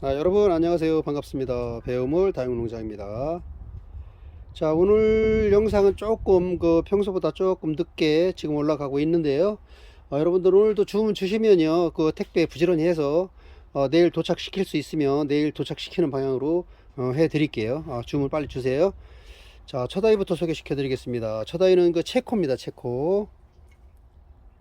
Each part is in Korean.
아, 여러분 안녕하세요. 반갑습니다. 배우물 다육농장입니다. 자 오늘 영상은 조금 그 평소보다 조금 늦게 지금 올라가고 있는데요. 어, 여러분들 오늘도 주문 주시면요. 그 택배 부지런히 해서 어, 내일 도착시킬 수 있으면 내일 도착시키는 방향으로 어, 해 드릴게요. 어, 주문 빨리 주세요. 자 첫아이부터 소개시켜 드리겠습니다. 첫아이는 그 체코입니다 체코.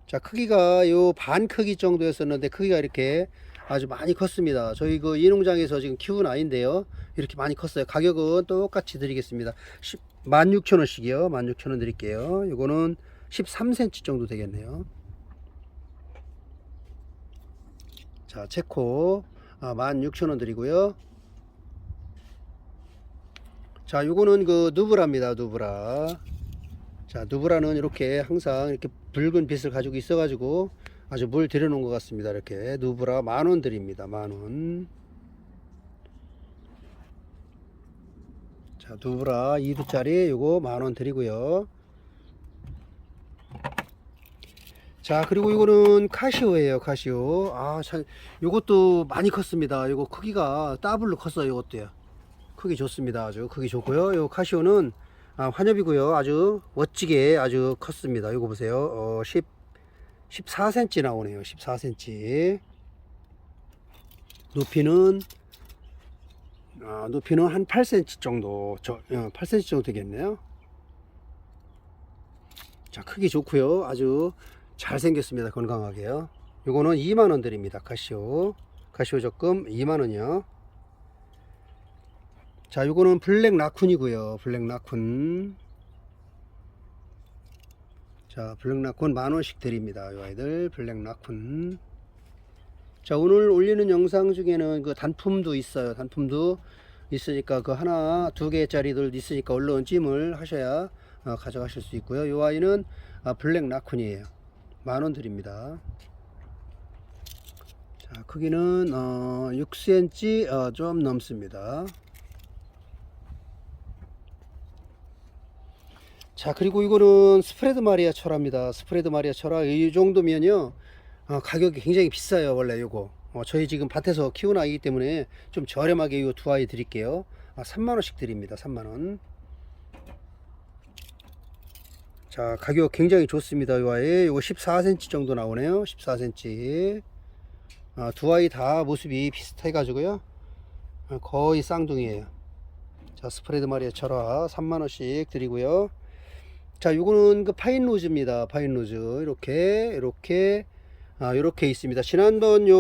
자 크기가 요 반 크기 정도였었는데 크기가 이렇게 아주 많이 컸습니다. 저희 그 이 농장에서 지금 키운 아이인데요. 이렇게 많이 컸어요. 가격은 똑같이 드리겠습니다. 16,000원씩이요. 16,000원 드릴게요. 이거는 13cm 정도 되겠네요. 자, 체코 아, 16,000원 드리고요. 자, 요거는 그 누브라입니다. 누브라. 자, 누브라는 이렇게 항상 이렇게 붉은 빛을 가지고 있어 가지고 아주 물 들여놓은 것 같습니다. 이렇게 누브라 만원 드립니다. 만원. 자, 누브라 2두짜리 요거 만원 드리고요. 자, 그리고 이거는 카시오예요. 카시오. 아, 참 요것도 많이 컸습니다. 요거 크기가 더블로 컸어요. 요것도요. 크기 좋습니다. 아주 크기 좋고요. 요 카시오는 아, 환엽이고요. 아주 멋지게 아주 컸습니다. 요거 보세요. 어, 10 14cm 나오네요. 14cm. 높이는 아, 높이는 한 8cm 정도, 저, 어, 8cm 정도 되겠네요. 자, 크기 좋고요. 아주 잘 생겼습니다. 건강하게요. 요거는 2만 원 드립니다. 카시오. 카시오 적금 2만 원이요. 자, 요거는 블랙 라쿤이고요. 블랙 라쿤. 자, 블랙 라쿤 만 원씩 드립니다. 이 아이들 블랙 라쿤. 자, 오늘 올리는 영상 중에는 그 단품도 있어요. 단품도 있으니까 그 하나 두 개짜리들 있으니까 얼른 찜을 하셔야 어, 가져가실 수 있고요. 이 아이는 아, 블랙 라쿤이에요. 만원 드립니다. 자, 크기는 어, 6cm 어, 좀 넘습니다. 자 그리고 이거는 스프레드 마리아 철화입니다. 스프레드 마리아 철화 이 정도면요. 어, 가격이 굉장히 비싸요 원래 요거. 어, 저희 지금 밭에서 키운 아이기 때문에 좀 저렴하게 이 두 아이 드릴게요. 아, 3만원씩 드립니다 3만원. 자 가격 굉장히 좋습니다 이 아이. 요거 14cm 정도 나오네요 14cm 아, 두 아이 다 모습이 비슷해 가지고요. 아, 거의 쌍둥이에요. 자 스프레드 마리아 철화 3만원씩 드리고요 자, 요거는 그 파인 로즈입니다. 파인 로즈. 이렇게, 이렇게, 아, 요렇게 있습니다. 지난번 요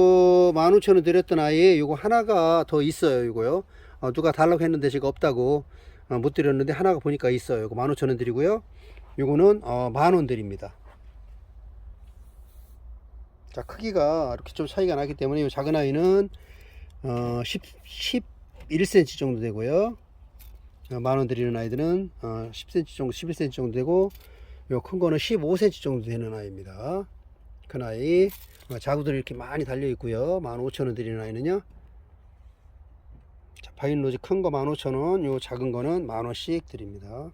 15,000원 드렸던 아이에 요거 하나가 더 있어요. 요거요. 어, 누가 달라고 했는데 제가 없다고 어, 못 드렸는데 하나가 보니까 있어요. 요거 15,000원 드리고요. 요거는 어, 만원 드립니다. 자, 크기가 이렇게 좀 차이가 나기 때문에 요 작은 아이는 어, 10, 11cm 정도 되고요. 어, 만원 드리는 아이들은 어, 10cm 정도 11cm 정도 되고 요 큰 거는 15cm 정도 되는 아이입니다. 큰 아이. 어, 자구들이 이렇게 많이 달려 있고요. 15,000원 드리는 아이는요. 자, 바인로즈 큰 거 15,000원 요 작은 거는 만원씩 드립니다.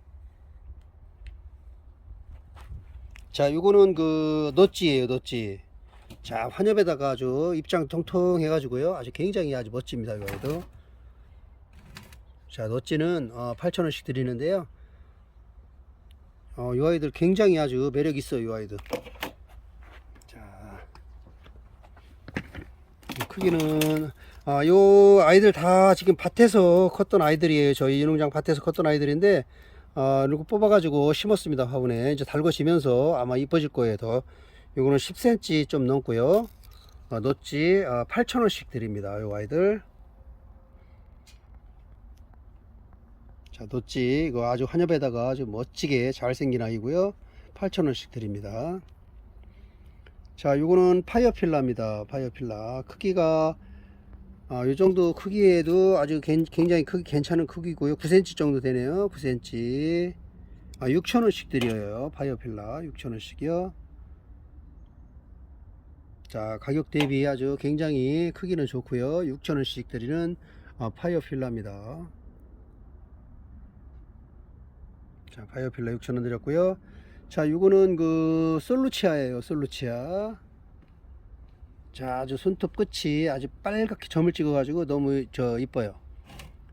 자 요거는 그 넛지예요 넛지. 자 환엽에다가 아주 입장 통통 해 가지고요. 아주 굉장히 아주 멋집니다 이 아이도 자, 넛지는 어, 8,000원씩 드리는데요. 어, 이 아이들 굉장히 아주 매력 있어요, 이 아이들. 자, 크기는 아, 요 아이들 다 지금 밭에서 컸던 아이들이에요. 저희 이농장 밭에서 컸던 아이들인데 어, 이거 뽑아가지고 심었습니다. 화분에 이제 달궈지면서 아마 이뻐질 거예요. 더 요거는 10cm 좀 넘고요. 어, 넛지 어, 8,000원씩 드립니다. 요 아이들. 자, 덧지 이거 아주 한엽에다가 아주 멋지게 잘생긴 아이고요. 8,000원씩 드립니다. 자, 요거는 파이어필라입니다. 파이어필라. 크기가 아, 요 정도 크기에도 아주 굉장히 크기 괜찮은 크기고요. 9cm 정도 되네요. 9cm. 아, 6,000원씩 드려요. 파이어필라 6,000원씩이요. 자, 가격 대비 아주 굉장히 크기는 좋고요. 6,000원씩 드리는 아, 파이어필라입니다. 자, 바이오필라 6,000원 드렸고요. 자, 요거는 그 솔루치아예요. 솔루치아. 자, 아주 손톱 끝이 아주 빨갛게 점을 찍어 가지고 너무 저 이뻐요.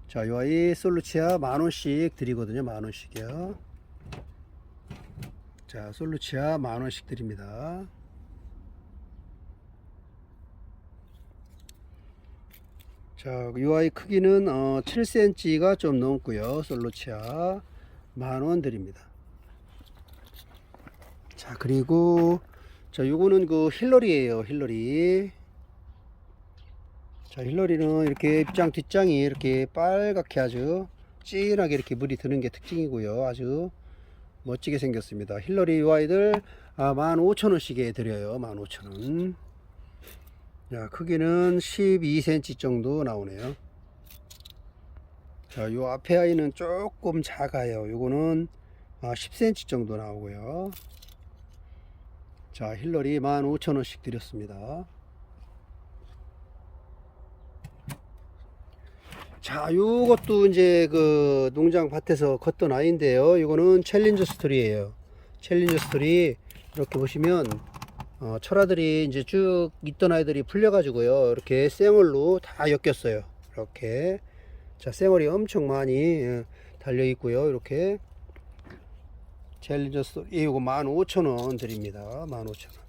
자, 요 아이 솔루치아 만 원씩 드리거든요. 만 원씩이요. 자, 솔루치아 만 원씩 드립니다. 자, 요 아이 크기는 어, 7cm가 좀 넘고요. 솔루치아 만 원 드립니다. 자, 그리고 자, 요거는 그 힐러리예요. 힐러리. 자, 힐러리는 이렇게 입장 뒷장이 이렇게 빨갛게 아주 진하게 이렇게 물이 드는 게 특징이고요. 아주 멋지게 생겼습니다. 힐러리 요 아이들 아, 15,000원씩에 드려요. 15,000원. 자, 크기는 12cm 정도 나오네요. 자, 요 앞에 아이는 조금 작아요. 요거는 아, 10cm 정도 나오고요. 자, 힐러리 15,000원씩 드렸습니다. 자, 요것도 이제 그 농장 밭에서 컸던 아이인데요. 이거는 챌린저 스토리예요. 챌린저 스토리 이렇게 보시면 어, 철아들이 이제 쭉 있던 아이들이 풀려가지고요. 이렇게 쌩얼로 다 엮였어요. 이렇게 자, 쌩얼이 엄청 많이 예, 달려 있고요. 이렇게 스토리 예, 이거 15,000원 드립니다. 15,000원.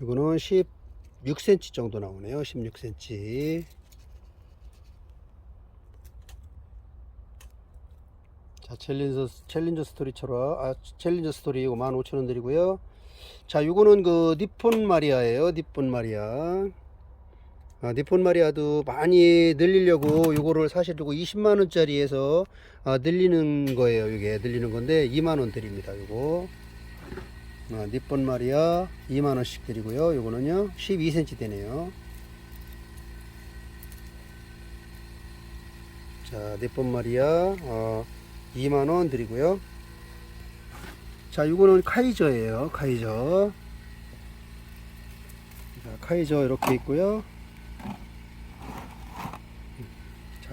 이거는 16cm 정도 나오네요. 16cm. 자, 챌린저 챌린저 스토리처럼 아, 챌린저 스토리 이거 15,000원 드리고요. 자, 요거는 그 니폰 마리아예요. 니폰 마리아. 아, 니폰 마리아도 많이 늘리려고 요거를 사실 요거 20만 원짜리에서 아, 늘리는 거예요. 이게 늘리는 건데 2만 원 드립니다. 요거. 아, 니폰 마리아 2만 원씩 드리고요. 요거는요. 12cm 되네요. 자, 니폰 마리아 어, 2만 원 드리고요. 자, 요거는 카이저예요. 카이저. 자, 카이저 이렇게 있고요.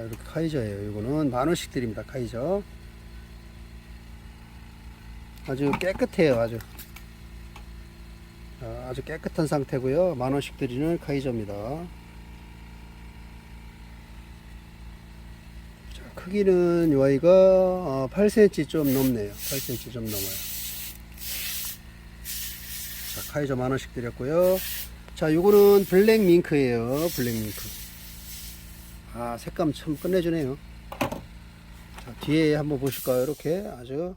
자 이렇게 카이저예요. 이거는 만 원씩 드립니다 카이저. 아주 깨끗해요 아주. 자, 아주 깨끗한 상태고요. 만 원씩 드리는 카이저입니다. 자 크기는 이 아이가 어, 8cm 좀 넘네요. 8cm 좀 넘어요. 자 카이저 만 원씩 드렸고요. 자 요거는 블랙 밍크예요 블랙 밍크 아 색감 참 끝내주네요. 자 뒤에 한번 보실까요? 이렇게 아주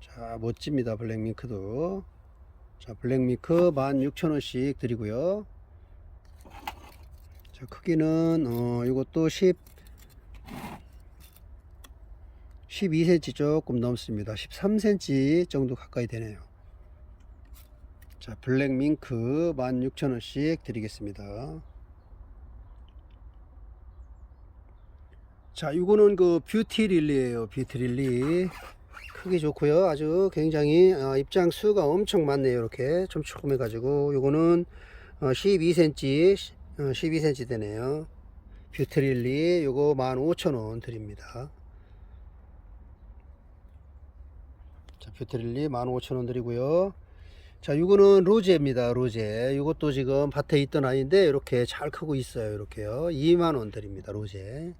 자 멋집니다 블랙밍크도. 자 블랙밍크 16,000원씩 드리고요. 자 크기는 어 이것도 10 12cm 조금 넘습니다. 13cm 정도 가까이 되네요. 자 블랙밍크 16,000원씩 드리겠습니다 자, 이거는 그 뷰티 릴리예요. 뷰티 릴리. 크기 좋고요. 아주 굉장히 어, 입장 수가 엄청 많네요. 이렇게 촘촘해 가지고 요거는 어, 12cm 어, 12cm 되네요. 뷰티 릴리 요거 15,000원 드립니다. 자, 뷰티 릴리 15,000원 드리고요. 자, 이거는 로제입니다. 로제. 이것도 지금 밭에 있던 아이인데 이렇게 잘 크고 있어요. 이렇게요. 2만 원 드립니다. 로제.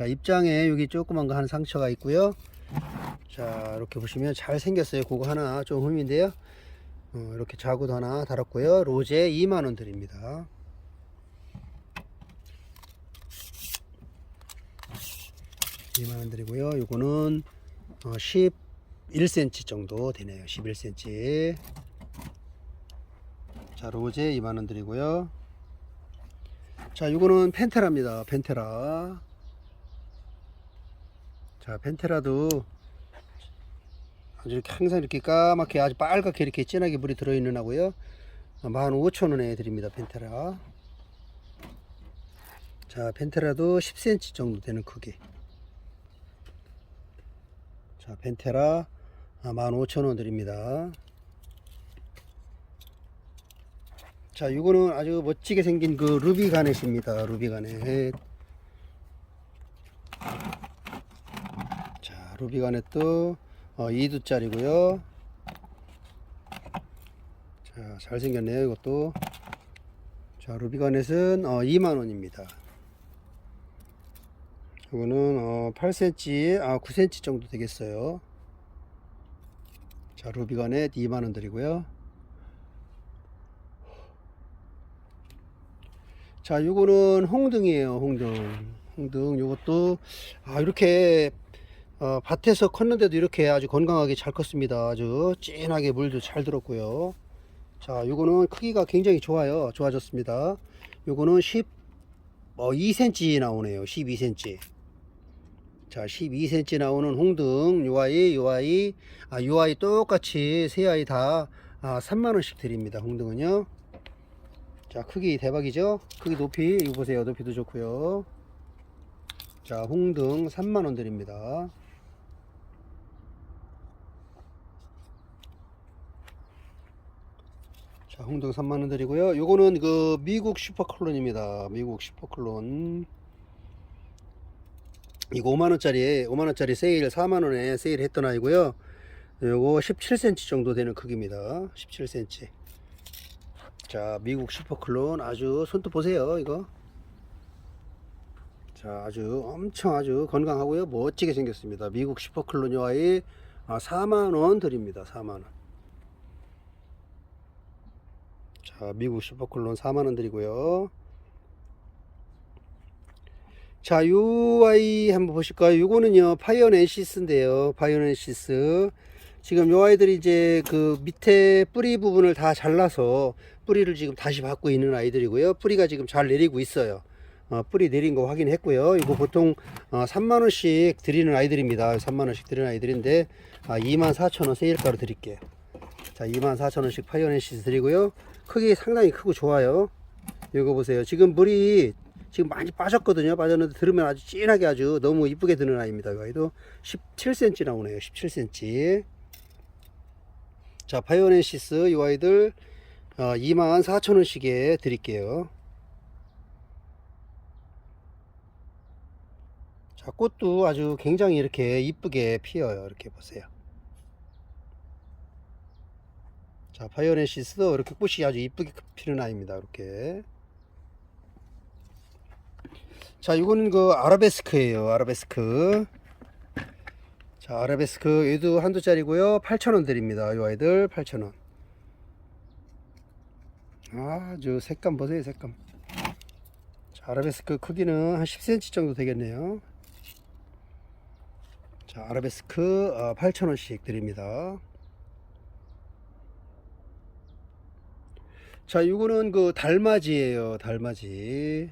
자 입장에 여기 조그만 거 한 상처가 있고요. 자 이렇게 보시면 잘 생겼어요. 그거 하나 좀 흠인데요. 어, 이렇게 자구도 하나 달았고요. 로제 2만원 드립니다. (2만원) 드리고요. 요거는 어, 11cm 정도 되네요. (11cm) 자 로제 2만원 드리고요. 자 요거는 펜테라입니다. 펜테라 자 펜테라도 아주 이렇게 항상 이렇게 까맣게 아주 빨갛게 이렇게 진하게 물이 들어있는 하고요. 15,000원에 드립니다 펜테라. 자 펜테라도 10cm 정도 되는 크기. 자 펜테라 15,000원 드립니다. 자 이거는 아주 멋지게 생긴 그 루비 가넷입니다 루비 가넷 루비가넷도 어, 2두짜리고요 자, 잘생겼네요, 이것도. 자, 루비가넷은 어, 2만원입니다. 이거는 어, 8cm, 아, 9cm 정도 되겠어요. 자, 루비가넷 2만원 드리고요. 자, 요거는 홍등이에요, 홍등. 홍등, 요것도, 아, 이렇게, 어, 밭에서 컸는데도 이렇게 아주 건강하게 잘 컸습니다. 아주 진하게 물도 잘 들었고요. 자, 요거는 크기가 굉장히 좋아요. 좋아졌습니다. 요거는 10, 어, 2cm 나오네요. 12cm. 자, 12cm 나오는 홍등, 요 아이, 요 아이, 아, 요 아이 똑같이 세 아이 다, 아, 3만원씩 드립니다. 홍등은요. 자, 크기 대박이죠? 크기 높이, 이거 보세요. 높이도 좋고요. 자, 홍등 3만원 드립니다. 자, 홍등 3만원 드리고요. 요거는 그 미국 슈퍼클론입니다. 미국 슈퍼클론. 이거 5만원짜리, 5만원짜리 세일, 4만원에 세일 했던 아이고요. 요거 17cm 정도 되는 크기입니다. 17cm. 자, 미국 슈퍼클론 아주 손톱 보세요, 이거. 자, 아주 엄청 아주 건강하고요. 멋지게 생겼습니다. 미국 슈퍼클론 요 아이 아, 4만원 드립니다. 4만원. 자, 미국 슈퍼클론 4만원 드리고요. 자, 요 아이 한번 보실까요? 요거는요, 파이어넨시스인데요. 파이어넨시스. 지금 요 아이들이 이제 그 밑에 뿌리 부분을 다 잘라서 뿌리를 지금 다시 받고 있는 아이들이고요. 뿌리가 지금 잘 내리고 있어요. 어, 뿌리 내린 거 확인했고요. 이거 보통 어, 3만원씩 드리는 아이들입니다. 3만원씩 드리는 아이들인데 아, 24,000원 세일가로 드릴게요. 자, 24,000원씩 파이어넨시스 드리고요. 크기 상당히 크고 좋아요. 이거 보세요. 지금 물이 지금 많이 빠졌거든요. 빠졌는데 들으면 아주 진하게 아주 너무 이쁘게 드는 아이입니다. 이 아이도 17cm 나오네요. 17cm. 자, 파이오넨시스 이 아이들 어, 24,000원씩에 드릴게요. 자, 꽃도 아주 굉장히 이렇게 이쁘게 피어요. 이렇게 보세요. 자, 파이오넨시스도 이렇게 꽃이 아주 이쁘게 피는 아이입니다. 이렇게. 자, 이거는 그 아라베스크예요. 아라베스크. 자, 아라베스크 얘도 한두 짜리고요. 8,000원 드립니다. 이 아이들 8,000원. 아주 색감 보세요, 색감. 자, 아라베스크 크기는 한 10cm 정도 되겠네요. 자, 아라베스크 어, 8,000원씩 드립니다. 자, 이거는 그 달맞이에요. 달맞이.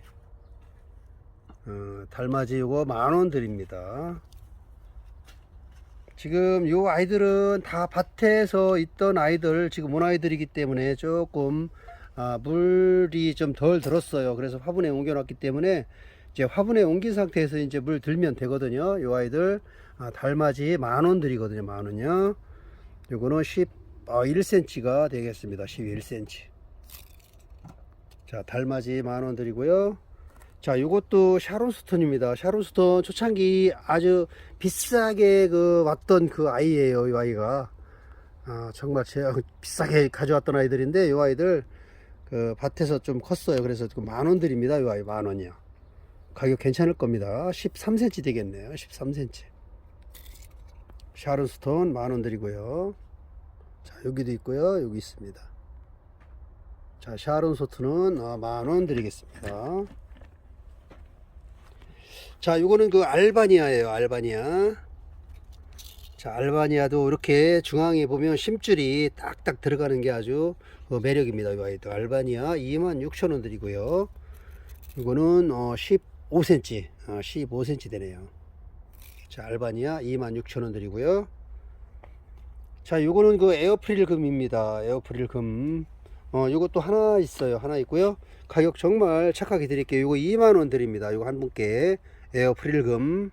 어, 달맞이 요거 만 원 드립니다. 지금 요 아이들은 다 밭에서 있던 아이들 지금 온 아이들이기 때문에 조금 아, 물이 좀 덜 들었어요. 그래서 화분에 옮겨놨기 때문에 이제 화분에 옮긴 상태에서 이제 물 들면 되거든요. 요 아이들 아, 달맞이 만 원 드리거든요. 만 원요. 요거는 10, 아, 1cm가 되겠습니다. 11cm. 자, 달맞이 만 원 드리고요. 자, 요것도 샤론스톤입니다. 샤론스톤 초창기 아주 비싸게 그 왔던 그 아이예요. 이 아이가. 아, 정말 제가 비싸게 가져왔던 아이들인데 이 아이들 그 밭에서 좀 컸어요. 그래서 그 만원 드립니다. 이 아이 만 원이요. 가격 괜찮을 겁니다. 13cm 되겠네요. 13cm. 샤론스톤 만 원 드리고요. 자, 여기도 있고요. 여기 있습니다. 자, 샤론스톤은 아, 만원 드리겠습니다. 자, 요거는 그 알바니아예요. 알바니아. 자, 알바니아도 이렇게 중앙에 보면 심줄이 딱딱 들어가는 게 아주 그 매력입니다. 이 아이도 알바니아 26,000원 드리고요. 이거는 어 15cm, 어 15cm 되네요. 자, 알바니아 26,000원 드리고요. 자, 요거는 그 에어프릴 금입니다. 에어프릴 금. 어, 요것도 하나 있어요. 하나 있고요. 가격 정말 착하게 드릴게요. 요거 2만원 드립니다. 요거 한 분께 에어프릴 금.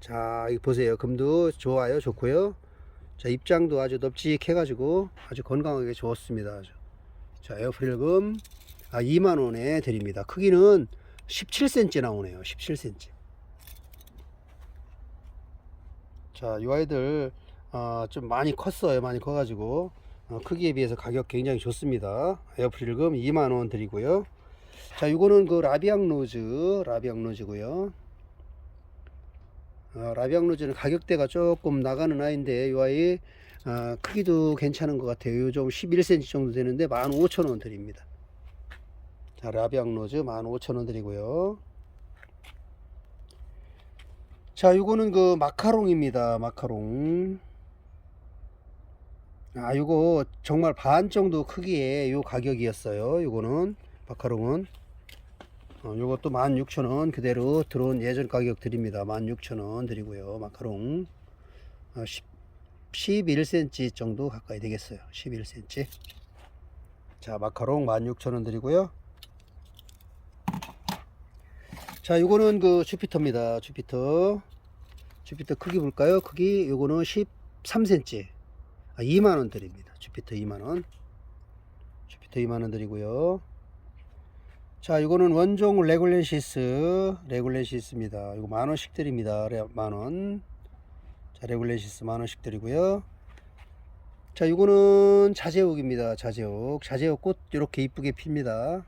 자, 이거 보세요. 금도 좋아요. 좋고요. 자, 입장도 아주 넙직해가지고 아주 건강하게 좋습니다. 아주. 자, 에어프릴 금. 아, 2만원에 드립니다. 크기는 17cm 나오네요. 17cm. 자, 이 아이들, 아, 좀 많이 컸어요. 많이 커가지고. 어, 크기에 비해서 가격 굉장히 좋습니다. 에어프릴금 2만원 드리고요. 자, 이거는 그 라비앙 로즈, 라비앙 로즈고요. 어, 라비앙 로즈는 가격대가 조금 나가는 아이인데 이 아이 아, 크기도 괜찮은 것 같아요. 요좀 11cm 정도 되는데 15,000원 드립니다. 자, 라비앙 로즈 15,000원 드리고요. 자, 요거는 그 마카롱입니다. 마카롱. 아, 요거 정말 반 정도 크기의 요 가격이었어요. 요거는 마카롱은 어, 요것도 16,000원 그대로 들어온 예전 가격 드립니다. 16,000원 드리고요. 마카롱 어, 10, 11cm 정도 가까이 되겠어요. 11cm. 자, 마카롱 16,000원 드리고요. 자, 요거는 그 주피터입니다. 주피터. 주피터 크기 볼까요? 크기 요거는 13cm. 아, 2만원 드립니다. 주피터 2만원. 주피터 2만원 드리고요. 자, 이거는 원종 레굴렌시스, 레굴렌시스입니다. 이거 만원씩 드립니다. 레- 만원. 자, 레굴렌시스 만원씩 드리고요. 자, 이거는 자제옥입니다. 자제옥. 자제옥 꽃 이렇게 이쁘게 핍니다.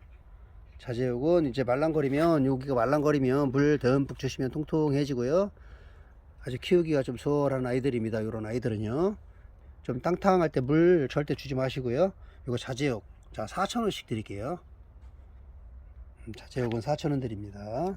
자제옥은 이제 말랑거리면, 여기가 말랑거리면 물 듬뿍 주시면 통통해지고요. 아주 키우기가 좀 수월한 아이들입니다. 이런 아이들은요. 좀 땅탕할 때 물 절대 주지 마시고요. 이거 자제옥. 자, 4,000원씩 드릴게요. 음, 자제옥은 4,000원 드립니다.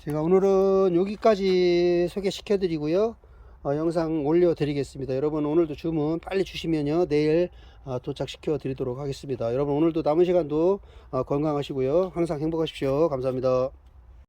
제가 오늘은 여기까지 소개시켜 드리고요. 어, 영상 올려 드리겠습니다. 여러분 오늘도 주문 빨리 주시면요. 내일 어, 도착시켜 드리도록 하겠습니다. 여러분 오늘도 남은 시간도 어, 건강하시고요. 항상 행복하십시오. 감사합니다.